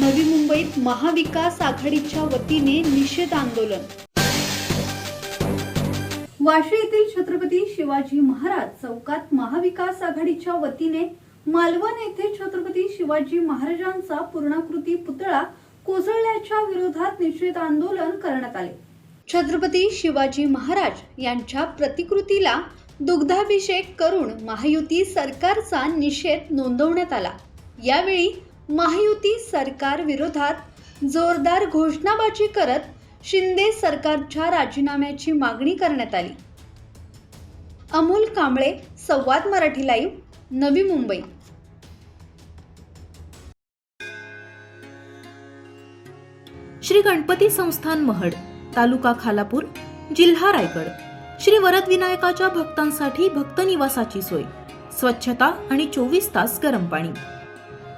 नवी मुंबईत महाविकास आघाडीच्या वतीने निषेध आंदोलन. वाशी येथील छत्रपती शिवाजी महाराज चौकात महाविकास आघाडीच्या वतीने मालवण येथे छत्रपती शिवाजी महाराजांचा पूर्णाकृती पुतळा कोसळल्याच्या विरोधात निषेध आंदोलन करण्यात आले. छत्रपती शिवाजी महाराज यांच्या प्रतिकृतीला दुग्धाभिषेक करून महायुती सरकारचा निषेध नोंदवण्यात आला. यावेळी महायुती सरकार विरोधात जोरदार घोषणाबाजी करत शिंदे सरकारच्या राजीनाम्याची मागणी करण्यात आली. अमोल कांबळे संवाद मराठी लाईव्ह नवी मुंबई. श्री गणपती संस्थान महड तालुका खालापूर जिल्हा रायगड. श्री वरद विनायकाच्या भक्तांसाठी भक्त निवासाची सोय. स्वच्छता आणि चोवीस तास गरम पाणी.